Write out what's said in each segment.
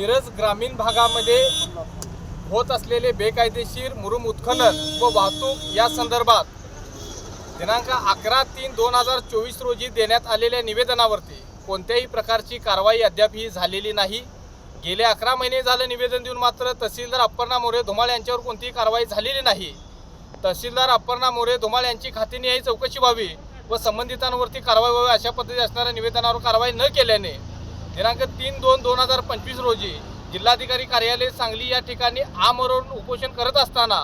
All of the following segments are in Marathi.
ग्रामीण भागामध्ये होत असलेले बेकायदेशीर मुरुम उत्खनन व वाहतूक या संदर्भात दिनांक अकरा तीन दोन हजार चोवीस रोजी देण्यात आलेल्या निवेदनावरती कोणत्याही प्रकारची कारवाई अद्याप ही झालेली नाही. गेले अकरा महिने झालं निवेदन देऊन मात्र तहसीलदार अपर्णा मोरे धुमाळ यांच्यावर कोणतीही कारवाई झालेली नाही. तहसीलदार अपर्णा मोरे धुमाळ यांची खातेनिहाय चौकशी व्हावी व संबंधितांवरती कारवाई व्हावी अशा पद्धती असणाऱ्या निवेदनावर कारवाई न केल्याने दिनांक तीन दोन दोन हजार पंचवीस रोजी जिल्हाधिकारी कार्यालय सांगली या ठिकाणी आमरण उपोषण करत असताना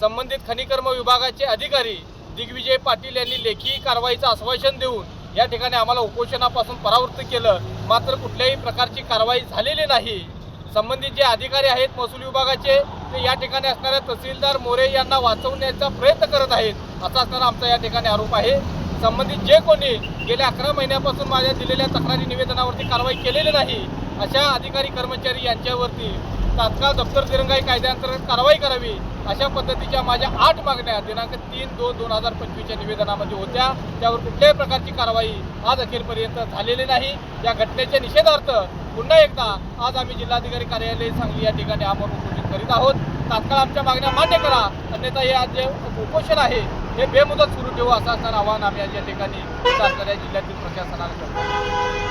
संबंधित खनिकर्म विभागाचे अधिकारी दिग्विजय पाटील यांनी लेखी कारवाईचं आश्वासन देऊन या ठिकाणी आम्हाला उपोषणापासून परावृत्त केलं. मात्र कुठल्याही प्रकारची कारवाई झालेली नाही. संबंधित जे अधिकारी आहेत महसूल विभागाचे ते या ठिकाणी असणाऱ्या तहसीलदार मोरे यांना वाचवण्याचा प्रयत्न करत आहेत असा असणारा आमचा या ठिकाणी आरोप आहे. संबंधित जे कोणी गेल्या अकरा महिन्यापासून माझ्या दिलेल्या तक्रारी निवेदनावरती कारवाई केलेली नाही अशा अधिकारी कर्मचारी यांच्यावरती तात्काळ दप्तर दिरंगाई कायद्याअंतर्गत कारवाई करावी अशा पद्धतीच्या माझ्या आठ मागण्या दिनांक तीन दोन दोन हजार पंचवीसच्या निवेदनामध्ये होत्या. त्यावर कुठल्याही प्रकारची कारवाई आज अखेरपर्यंत झालेली नाही. या घटनेच्या निषेधार्थ पुन्हा एकदा आज आम्ही जिल्हाधिकारी कार्यालय सांगली या ठिकाणी आमरण उपोषण करीत आहोत. तात्काळ आमच्या मागण्या मान्य करा. अन्यथा हे आज जे उपोषण आहे हे बेमुदत सुरू ठेवू असं असणार आवाहन आम्ही या ठिकाणी सातारा जिल्ह्यातील प्रशासनाला करतो.